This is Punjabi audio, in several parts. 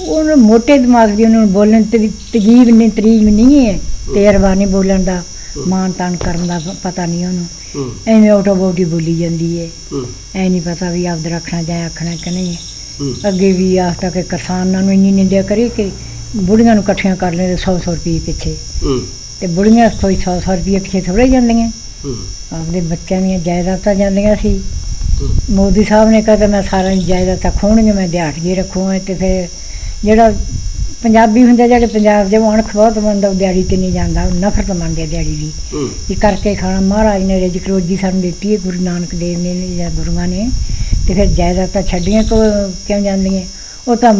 ਉਹਨੂੰ ਮੋਟੇ ਦਿਮਾਗ ਦੀ ਉਹਨੂੰ ਬੋਲਣ ਤੇ ਤਜੀਬ ਨਹੀਂ ਤਰੀਬ ਨਹੀਂ ਹੈ। ਤੇਰਵਾ ਨਹੀਂ ਬੋਲਣ ਦਾ ਮਾਨ ਤਾਨ ਕਰਨ ਦਾ ਪਤਾ ਨਹੀਂ ਉਹਨੂੰ। ਐਵੇਂ ਆਟੋ ਬੋਟੀ ਬੋਲੀ ਜਾਂਦੀ ਹੈ। ਐ ਨਹੀਂ ਪਤਾ ਵੀ ਆਪਦ ਰੱਖਣਾ ਜਾਂ ਆਖਣਾ ਕਿ ਨਹੀਂ। ਅੱਗੇ ਵੀ ਆਖਤਾ ਕਿ ਕਿਸਾਨਾਂ ਨੂੰ ਇੰਨੀ ਨਿੰਦਿਆ ਕਰੀ ਕਿ ਬੁੜੀਆਂ ਨੂੰ ਇਕੱਠੀਆਂ ਕਰ ਲੈਂਦੇ 100 100 ਰੁਪਏ ਪਿੱਛੇ। ਤੇ ਬੁੜੀਆਂ ਕੋਈ 100 100 ਰੁਪਏ ਪਿੱਛੇ ਥੋੜੇ ਜਾਂਦੀਆਂ। ਆਪਦੇ ਬੱਚਿਆਂ ਦੀਆਂ ਜਾਇਦਾਦਾਂ ਜਾਂਦੀਆਂ ਸੀ। ਮੋਦੀ ਸਾਹਿਬ ਨੇ ਕਹਿੰਦਾ ਮੈਂ ਸਾਰਿਆਂ ਦੀ ਜਾਇਦਾਦਾਂ ਖੋਣਗੇ ਮੈਂ ਦਿਹਾੜੀਏ ਰੱਖੂਗਾ ਤੇ ਫਿਰ ਜਿਹੜਾ ਪੰਜਾਬੀ ਹੁੰਦਾ ਜਿਹੜੇ ਪੰਜਾਬ ਦੇ ਅਣਖ ਬਹੁਤ ਮੰਨਦਾ ਉਹ ਦਿਹਾੜੀ ਤੇ ਨਹੀਂ ਜਾਂਦਾ ਉਹ ਨਫ਼ਰਤ ਮੰਨਦੇ ਦਿਹਾੜੀ ਦੀ। ਹੂੰ। ਵੀ ਕਰਕੇ ਖਾਣਾ ਮਹਾਰਾਜ ਨੇ ਰਿਜਕ ਰੋਜੀ ਸਾਨੂੰ ਦਿੱਤੀ ਹੈ ਗੁਰੂ ਨਾਨਕ ਦੇਵ ਨੇ ਜਾਂ ਗੁਰੂਆਂ ਨੇ। ਤੇ ਫਿਰ ਜਾਇਦਾਦਾਂ ਛੱਡੀਆਂ ਕੋ ਕਿਉਂ ਜਾਂਦੀਆਂ? ਉਹ ਤਾਂ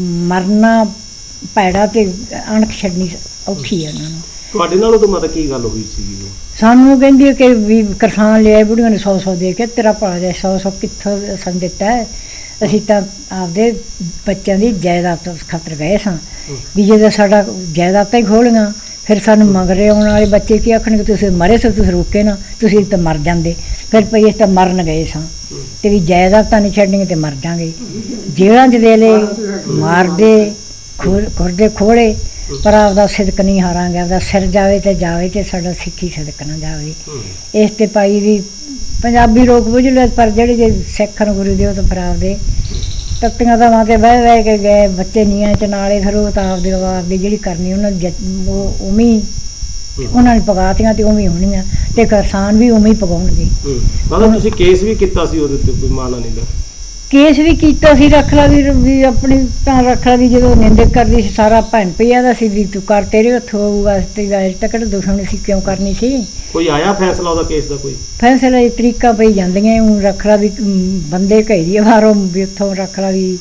ਮਰਨਾ ਪੈੜਾ ਤੇ ਅਣਖ ਛੱਡਣੀ ਔਖੀ ਹੈ ਉਹਨਾਂ ਨੂੰ। ਤੁਹਾਡੇ ਨਾਲ ਉਦੋਂ ਮਾਤਾ ਕੀ ਗੱਲ ਹੋਈ ਉਹ? ਸਾਨੂੰ ਕਹਿੰਦੀ ਕਿ ਵੀ ਕਿਸਾਨ ਲਿਆਏ ਬੁੜੀਆਂ ਨੇ 100 100 ਦੇ ਕੇ ਤੇਰਾ ਭਲਾ ਦੇ 100 100 ਕਿੱਥੋਂ ਸਾਨੂੰ ਦਿੱਤਾ ਹੈ? ਅਸੀਂ ਤਾਂ ਆਪਦੇ ਬੱਚਿਆਂ ਦੀ ਜਾਇਦਾਦ ਤੋਂ ਖਾਤਰ ਗਏ ਸਾਂ। ਵੀ ਜਦੋਂ ਸਾਡਾ ਜਾਇਦਾਦਾਂ ਹੀ ਖੋਲੀਆਂ ਫਿਰ ਸਾਨੂੰ ਮਗਰੇ ਆਉਣ ਵਾਲੇ ਬੱਚੇ ਕੀ ਆਖਣਗੇ ਤੁਸੀਂ ਮਰੇ ਸੋ ਤੁਸੀਂ ਰੋਕੇ ਨਾ ਤੁਸੀਂ ਤਾਂ ਮਰ ਜਾਂਦੇ। ਫਿਰ ਪਈ ਅਸੀਂ ਤਾਂ ਮਰਨ ਗਏ ਸਾਂ। ਤੇ ਵੀ ਜਾਇਦਾਦਾਂ ਨਹੀਂ ਛੱਡਣਗੇ ਤੇ ਮਰ ਜਾਾਂਗੇ। ਜੇਲ੍ਹਾਂ 'ਚ ਦੇ ਲੈ ਮਾਰਦੇ ਖੁਰ- ਖੁਰਦੇ ਖੋਲੇ ਪਰ ਆਪਦਾ ਸਿਦਕ ਨਹੀਂ ਹਾਰਾਂਗੇ ਆਪਦਾ ਸਿਰ ਜਾਵੇ ਤੇ ਜਾਵੇ ਤੇ ਸਾਡਾ ਸਿੱਖੀ ਸਿਦਕ ਨਾ ਜਾਵੇ। ਇਸ ਤੇ ਪਾਈ ਵੀ ਪੰਜਾਬੀ ਲੋਕ ਬੁੱਝ ਲੈ ਪਰ ਜਿਹੜੇ ਜੇ ਸਿੱਖਣ ਗੁਰੂ ਦੇ ਉਹ ਤਾਂ ਫਿਰ ਆਪਦੇ ਤਖਤੀਆਂ ਦਾ ਤੇ ਬਹਿ ਬਹਿ ਕੇ ਗਏ ਬੱਚੇ ਨੀਆਂ ਚ ਨਾਲੇ ਫਿਰ ਉਹ ਤਾਂ ਆਪਦੇ ਆਪਦੀ ਜਿਹੜੀ ਕਰਨੀ ਉਹਨਾਂ ਦੀ ਜੱਜ- ਉਹ ਉਮੀ ਉਹਨਾਂ ਨੇ ਪਗਾਤੀਆਂ ਤੇ ਹੀ ਹੋਣੀਆਂ ਤੇ ਕਿਸਾਨ ਵੀ ਹੀ ਪਗਾਉਣਗੇ। ਮਾਤਾ ਤੁਸੀਂ ਕੇਸ ਵੀ ਕੀਤਾ ਸੀ ਉਹਦੇ ਤੇ ਕੋਈ ਮਾਨਾ ਨਹੀਂ ਦਾ ਕੇਸ ਵੀ ਕੀਤਾ ਸੀ ਰੱਖ ਲਾ ਵੀ ਵੀ ਆਪਣੀ ਤਾਂ ਰੱਖ ਲਾ ਵੀ ਜਦੋਂ ਨਿੰਦਕ ਕਰਦੀ ਸੀ ਸਾਰਾ ਭੈਣ ਪਿਆ ਦਾ ਸੀ ਵੀ ਤੂੰ ਕਰ ਤੇਰੇ ਹੱਥੋਂ ਆਊਗਾ ਤੇ ਗੱਲ ਟਕੜ ਦੁਸ਼ਮਣ ਸੀ ਕਿਉਂ ਕਰਨੀ ਸੀ? ਕੋਈ ਆਇਆ ਫੈਸਲਾ ਉਹਦਾ ਕੇਸ ਦਾ ਕੋਈ? ਫੈਸਲਾ ਇਹ ਤਰੀਕਾ ਪਈ ਜਾਂਦੀਆਂ ਉਹ ਰੱਖ ਲਾ ਵੀ ਅਮ, ਬੰਦੇ ਘੇਰੀ ਬਾਹਰੋਂ ਵੀ ਉੱਥੋਂ ਰੱਖ ਲਾ ਵੀ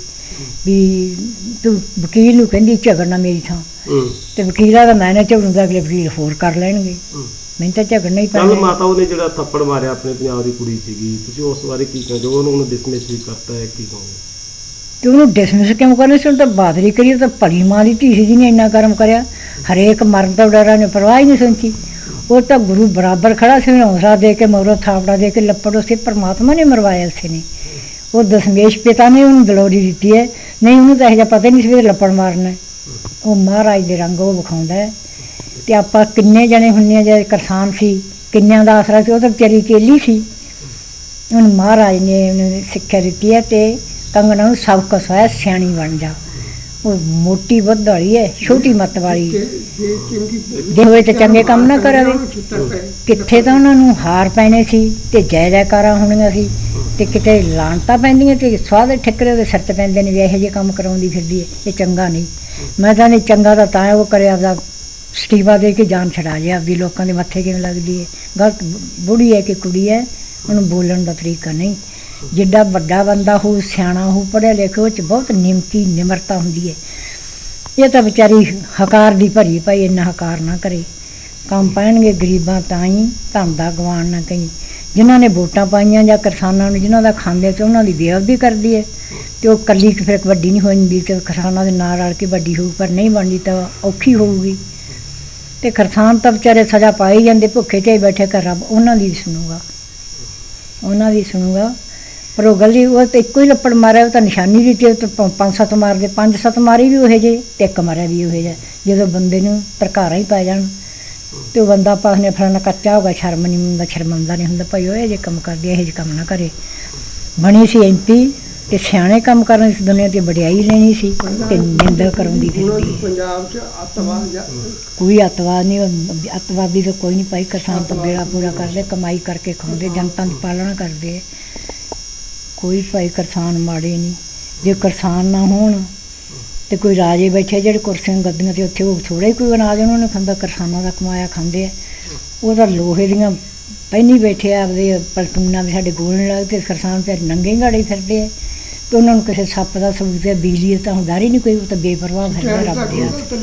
ਵੀ ਤੂੰ ਵਕੀਲ ਨੂੰ ਕਹਿੰਦੀ ਝਗੜਨਾ ਮੇਰੀ ਥਾਂ। ਹੂੰ। ਤੇ ਵਕੀਲਾਂ ਦਾ ਮੈਂ ਨਾ ਝਗੜੂੰਗਾ ਅਗਲੇ ਵਕੀਲ ਹੋਰ ਕਰ ਲੈਣਗੇ। ਹੂੰ। ਮੈਨੂੰ ਤਾਂ ਝਗੜਨਾ ਹੀ ਕੱਲ ਪੈਣਾ ਮਾਤਾ ਉਹਨੇ ਜਿਹੜਾ ਥੱਪੜ ਮਾਰਿਆ ਆਪਣੇ ਪੰਜਾਬ ਦੀ ਕੁੜੀ ਸੀਗੀ ਤੁਸੀਂ ਉਸ ਬਾਰੇ ਕੀ ਕਹਿੰਦੇ ਹੋ ਉਹਨੂੰ ਉਹਨੂੰ ਡਿਸਮਿਸ ਵੀ ਕਰਤਾ ਹੈ ਕੀ ਕਹੋਗੇ? ਤੇ ਉਹਨੂੰ ਡਿਸਮਿਸ ਕਿਉਂ ਕਰਨੇ ਸੀ? ਉਹਨੂੰ ਤਾਂ ਬਾਦਰੀ ਕਰੀ ਉਹ ਤਾਂ ਭਲੀ ਮਾਂ ਦੀ ਧੀ ਸੀ ਜਿਹਨੇ ਇੰਨਾ ਕਰਮ ਕਰਿਆ। ਹਰੇਕ ਮਰਨ ਤੋਂ ਡਰਾ ਨੇ ਪਰਵਾਹ ਹੀ ਨਹੀਂ ਸੁਣਤੀ ਉਹ ਤਾਂ ਗੁਰੂ ਬਰਾਬਰ ਖੜਾ ਸੀ ਉਹਨੂੰ ਹੌਸਲਾ ਦੇ ਕੇ ਮਗਰੋਂ ਥਾਪੜਾ ਦੇ ਕੇ ਲੱਪੜ ਉਸੇ ਪਰਮਾਤਮਾ ਨੇ ਮਰਵਾਇਆ ਉਸੇ ਨੇ। ਉਹ ਦਸ਼ਮੇਸ਼ ਪਿਤਾ ਨੇ ਉਹਨੂੰ ਦਲੋਰੀ ਦਿੱਤੀ ਹੈ। ਨਹੀਂ ਉਹਨੂੰ ਤਾਂ ਇਹ ਜਿਹਾ ਪਤਾ ਹੀ ਨਹੀਂ ਸੀ ਵੀ ਇਹਦੇ ਲੱਪੜ ਮਾਰਨਾ ਹੈ। ਉਹ ਮਹਾਰਾਜ ਦੇ ਰੰਗ ਉਹ ਵਿਖਾਉਂਦਾ ਹੈ। ਤੇ ਆਪਾਂ ਕਿੰਨੇ ਜਣੇ ਹੁੰਨੇ ਆ ਜੇ ਕਿਸਾਨ ਸੀ ਕਿੰਨਿਆਂ ਦਾ ਆਸਰਾ ਸੀ ਉਹ ਤਾਂ ਵਿਚਾਰੀ ਕੇਲੀ ਸੀ। ਹੁਣ ਮਹਾਰਾਜ ਨੇ ਉਹਨੂੰ ਸਿੱਖਿਆ ਦਿੱਤੀ ਹੈ ਤੇ ਕੰਗਣਾ ਨੂੰ ਸਬਕ ਸੋਇਆ ਸਿਆਣੀ ਬਣ ਜਾ। ਉਹ ਮੋਟੀ ਵੱਧ ਵਾਲੀ ਹੈ ਛੋਟੀ ਮੱਤ ਵਾਲੀ। ਜੇ ਹੋਏ ਤੇ ਚੰਗੇ ਕੰਮ ਨਾ ਕਰਾਵੇ ਕਿੱਥੇ ਤਾਂ ਉਹਨਾਂ ਨੂੰ ਹਾਰ ਪੈਣੇ ਸੀ ਤੇ ਜੈ ਜੈਕਾਰਾਂ ਹੋਣੀਆਂ ਸੀ ਤੇ ਕਿਤੇ ਲਾਂਟਾਂ ਪੈਂਦੀਆਂ ਤੇ ਸਵਾਦ ਠਿਕਰੇ ਉਹਦੇ ਸਿਰ ਤੇ ਪੈਂਦੇ ਨੇ ਵੀ ਇਹੋ ਜਿਹੇ ਕੰਮ ਕਰਾਉਂਦੀ ਫਿਰਦੀ ਹੈ ਇਹ ਚੰਗਾ ਨਹੀਂ। ਮੈਂ ਤਾਂ ਨਹੀਂ ਚੰਗਾ ਤਾਂ ਤਾਂ ਉਹ ਕਰੇ ਆਪਦਾ ਸਟੀਵਾ ਦੇ ਕੇ ਜਾਨ ਛਡਾ ਲਿਆ ਆਪਦੀ ਲੋਕਾਂ ਦੇ ਮੱਥੇ ਕਿਵੇਂ ਲੱਗਦੀ ਹੈ ਗਲਤ ਬੁੜੀ ਹੈ ਕਿ ਕੁੜੀ ਹੈ, ਉਹਨੂੰ ਬੋਲਣ ਦਾ ਤਰੀਕਾ ਨਹੀਂ। ਜਿੱਡਾ ਵੱਡਾ ਬੰਦਾ ਹੋ ਸਿਆਣਾ ਹੋ ਪੜ੍ਹਿਆ ਲਿਖਿਆ ਉਹ ਚ ਬਹੁਤ ਨਿਮਕੀ ਨਿਮਰਤਾ ਹੁੰਦੀ ਹੈ ਇਹ ਤਾਂ ਵਿਚਾਰੀ ਹਕਾਰ ਦੀ ਭਰੀ ਭਾਈ ਇੰਨਾ ਹਕਾਰ ਨਾ ਕਰੇ। ਕੰਮ ਪੈਣਗੇ ਗਰੀਬਾਂ ਤਾਂ ਹੀ ਧਨ ਦਾ ਗਵਾਨ ਨਾ ਕਈ ਜਿਨ੍ਹਾਂ ਨੇ ਵੋਟਾਂ ਪਾਈਆਂ ਜਾਂ ਕਿਸਾਨਾਂ ਨੂੰ, ਜਿਨ੍ਹਾਂ ਦਾ ਖਾਂਦੇ ਤੇ ਉਹਨਾਂ ਦੀ ਬੇਅਦਬੀ ਕਰਦੀ ਹੈ ਤੇ ਉਹ ਕੱਲੀ ਫਿਰ ਵੱਡੀ ਨਹੀਂ ਹੋ ਜਾਂਦੀ ਤੇ ਕਿਸਾਨਾਂ ਦੇ ਨਾਲ ਰਲ ਕੇ ਵੱਡੀ ਹੋਊ, ਪਰ ਨਹੀਂ ਬਣਦੀ ਤਾਂ ਔਖੀ ਹੋਊਗੀ। ਤੇ ਖਰਸਾਨ ਤਾਂ ਵਿਚਾਰੇ ਸਜ਼ਾ ਪਾਈ ਜਾਂਦੇ, ਭੁੱਖੇ ਤੇ ਹੀ ਬੈਠੇ ਕਰ ਰੱਬ, ਉਹਨਾਂ ਦੀ ਵੀ ਸੁਣੂਗਾ। ਉਹਨਾਂ ਦੀ ਸੁਣੂਗਾ। ਪਰ ਉਹ ਗੱਲੀ, ਉਹ ਤੇ ਇੱਕੋ ਹੀ ਲੱਪੜ ਮਾਰਿਆ, ਉਹ ਤਾਂ ਨਿਸ਼ਾਨੀ ਦਿੱਤੀ ਉਹ ਤਾਂ ਪੰਜ ਸੱਤ ਮਾਰਦੇ, ਪੰਜ ਸੱਤ ਮਾਰੀ ਵੀ ਉਹੇ ਜੇ ਤੇ ਇੱਕ ਮਾਰਿਆ ਵੀ ਉਹੇ ਜਿਹਾ। ਜਦੋਂ ਬੰਦੇ ਨੂੰ ਤਰਕਾਰਾਂ ਹੀ ਪੈ ਜਾਣ, ਤੇ ਉਹ ਬੰਦਾ ਪਾਸ ਨੇ ਫਲਾਣਾ ਕੱਚਾ ਹੋਗਾ ਸ਼ਰਮ ਨਹੀਂ ਹੁੰਦਾ ਸ਼ਰਮੰਦਾ ਨਹੀਂ ਹੁੰਦਾ, ਭਾਈ ਉਹ ਇਹ ਜੇ ਕੰਮ ਕਰਦੀ ਇਹ ਜੇ ਕੰਮ ਨਾ ਕਰੇ। ਬਣੀ ਸੀ ਐਮਪੀ ਤੇ ਸਿਆਣੇ ਕੰਮ ਕਰਨ ਇਸ ਦੁਨੀਆ ਤੇ ਵਡਿਆਈ ਲੈਣੀ ਸੀ ਤੇ ਨਿੰਦਾ ਕਰਾਉਂਦੀ ਫਿਰਦੀ ਹੈ। ਪੰਜਾਬ ਚ ਅੱਤਵਾਦ ਜਾਂ ਕੋਈ ਅਤਵਾਦ ਨਹੀਂ ਅਤਵਾਦੀ ਤਾਂ ਕੋਈ ਨਹੀਂ ਭਾਈ ਕਿਸਾਨ ਤਾਂ ਬੇੜਾ ਪੂਰਾ ਕਰਦੇ ਕਮਾਈ ਕਰਕੇ ਖਾਂਦੇ ਜਨਤਾ ਦੀ ਪਾਲਣਾ ਕਰਦੇ ਕੋਈ ਭਾਈ ਕਿਸਾਨ ਮਾੜੇ ਨਹੀਂ। ਜੇ ਕਿਸਾਨ ਨਾ ਹੋਣ ਤੇ ਕੋਈ ਰਾਜੇ ਬੈਠੇ ਜਿਹੜੇ ਕੁਰਸੀਆਂ ਗੱਦੀਆਂ ਤੇ ਉੱਥੇ ਉਹ ਥੋੜਾ ਹੀ ਕੋਈ ਅਨਾਜ ਉਹਨਾਂ ਨੇ ਖਾਂਦਾ ਕਿਸਾਨਾਂ ਦਾ ਕਮਾਇਆ ਖਾਂਦੇ ਆ। ਉਹ ਤਾਂ ਲੋਹੇ ਦੀਆਂ ਪਹਿਨੀ ਬੈਠੇ ਆ ਆਪਦੇ ਪਲਟੂਨਾਂ ਵੀ ਸਾਡੇ ਗੋਲਣ ਲੱਗਦੇ ਕਿਸਾਨ ਫਿਰ ਨੰਗੇ ਗਾੜੇ ਫਿਰਦੇ ਆ। ਤੇ ਉਹਨਾਂ ਨੂੰ ਕਿਸੇ ਸੱਪ ਦਾ ਸਬੂਤ ਹੈ ਬਿਜਲੀ ਦਾ ਤਾਂ ਹੁੰਦਾ ਹੀ ਨਹੀਂ ਕੋਈ ਉਹ ਤਾਂ ਬੇਪਰਵਾਹ ਫਿਰਦਾ ਰੱਬ ਦੇ ਹੱਥ